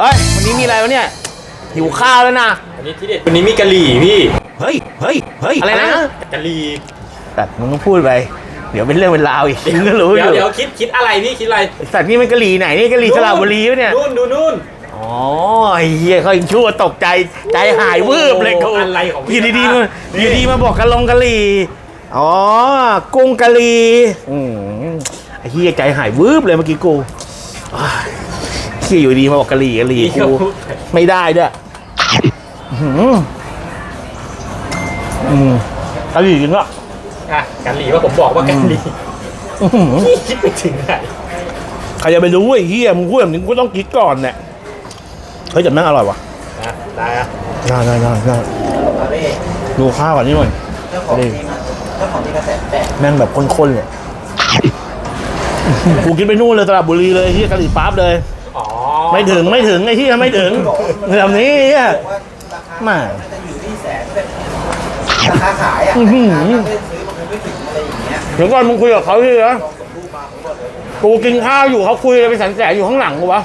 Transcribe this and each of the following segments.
เฮ้ย วันนี้มีอะไรวะเนี่ย หิวข้าวแล้วนะอันนี้ที่เด็ดวันนี้มีกะหรี่พี่ เฮ้ย เฮ้ย เฮ้ย อะไรนะ กะหรี่แต่มึงต้องพูดไป เดี๋ยวเป็นเรื่องเป็นราวอีกมึงก็รู้อเดี๋ยวยู่เดี๋ยวคิดคิดอะไรพี่คิดอะไรสัตว์นี่มันกะหรี่ไหนนี่กะหรี่สระบุรีวะเนี่ย นู่นดูนู่น อ๋อไอ้เหี้ยเขายังชั่วตกใจใจหายวืบเลยกูโอ้อะไรของพี่อยู่ดีๆมานี่ อยู่ดีๆมาบอกกะลงกะหรี่อ๋อกุ้งกะหรี่อืมไอ้เหี้ยใจหายวืบเลยเมื่อกี้กูอ้าย เหี้ยอยู่ดีมาบอกกะหรี่กะหรี่พี่ก็กูพูดไม่ได้ด้วยอื้อหืออืมกะหรี่จริงอะอะกะหรี่ว่าผมบอกว่ากะหรี่อื้อหือพี่คิดไปถึงไหนใครจะไปรู้ไอ้เหี้ยมึงพูดแบบนี้กูก็ต้องคิดก่อนเนี่ยเฮ้ยแต่แม่งอร่อยว่ะอะได้อะน่าน่าน่าน่าดูข้าวก่อนนิดหน่อย เจ้าของทีมอะเจ้าของทีมกระแสแตกแม่งแบบข้นๆเลย กูกินไปนู่นเลยสระบุรีเลยที่กะหรี่ปั๊บเลยอ๋อ ไม่ถึงไม่ถึงไอ้ที่ไม่ถึงแบบนี้เนี่ยบอกว่าราคามาน่าจะอยู่ที่แสนแบบราคาขายอะอื้อหือราคาเล่นซื้อมันไม่ถึงอะไรอย่างเงี้ยเดี๋ยวก่อนมึงคุยกับเขาที่เหรอลองสมรูปมาผมบอกเลยกูกินข้าวอยู่เขาคุยอะไรไปแสนแสนอยู่ข้างหลังกูวะ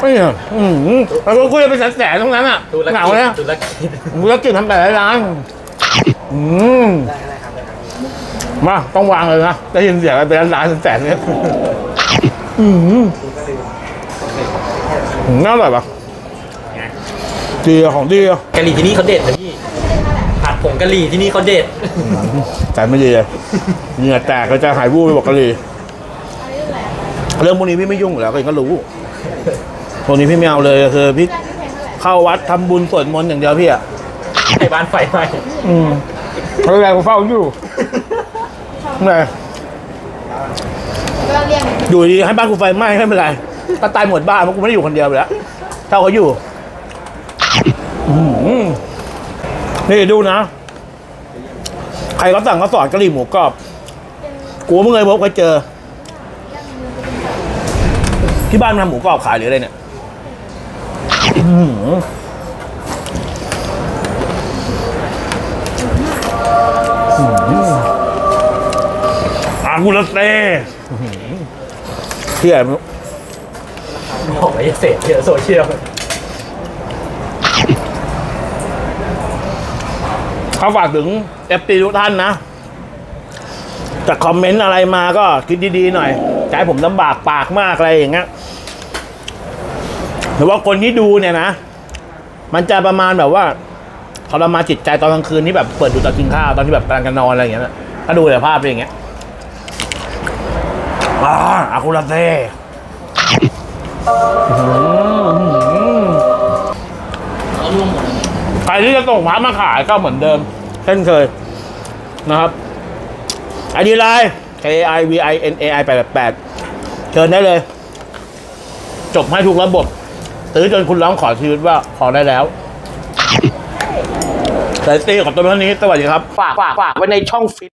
ไม่เหรออืมแล้วก็คุยอะไรไปแสนแสนตรงนั้นอะดูแลวเหงาเลยดูแลวกินมึงก็กินทำแต่ละร้านอืมได้ได้ครับได้ครับมาต้องวางเลยนะได้ยินเสียงอะไรเป็นร้านๆแสนๆเนี่ยอืมดูก็ลืมอืม น่าอร่อยปะไงดีอะของดีอะกะหรี่ที่นี่เขาเด็ดนะพี่ผัดผงกะหรี่ที่นี่เขาเด็ดแต่ไม่ดีเลยเหงื่อแตกก็จะหายวูบไปบอกกันเลยเรื่องพวกนี้พี่ไม่ยุ่งอยู่แล้วก็เองก็รู้พวกนี้พี่ไม่เอาเลยคือพี่เข้าวัดทำบุญสวดมนต์อย่างเดียวพี่อะไอ้บ้านไฟไหม้อืมเพราะอะไรกูเฝ้าอยู่ไงก็เรียกอยู่ดีให้บ้านกูไฟไหม้ไม่เป็นไร ก็ตายหมดบ้านเพราะกูไม่ได้อยู่คนเดียวไปแล้วเท่าเขาอยู่อืมนี่ดูนะ ใครเขาสั่งเขาสอนกะหรี่หมูกรอบกูเพิ่งเคยพบเคยเจอ ที่บ้านมันทำหมูกรอบขายหรืออะไรเนี่ยอื้อหืออากุรเต้เที่ยม่รู้ บอกว่าอย่าเสพเยอะโซเชียลเขาฝากถึงเอฟตีทุกท่านนะจะคอมเมนต์อะไรมาก็คิดดีๆหน่อยจะให้ผมลำบากปากมากอะไรอย่างเงี้ยหรือว่าคนที่ดูเนี่ยนะ มันจะประมาณแบบว่าทรมานจิตใจตอนกลางคืนที่แบบเปิดดูตอนกินข้าวตอนที่แบบกำลังจะนอนอะไรอย่างเงี้ยนะถ้าดูแต่ภาพเป็นอย่างเงี้ยอ่าอาคุระเซ่อื้อหือ ใครที่จะส่งพระมาขายก็เหมือนเดิม เช่นเคย นะครับไอดีไลน์ K I V I N A I 8 8เชิญได้เลย จบให้ทุกระบบตื้อจนคุณร้องขอชีวิตว่าขอได้แล้วแต่ตีของตัวเท่านี้ สวัสดีครับ ฝากฝากฝากไว้ในช่องฟิต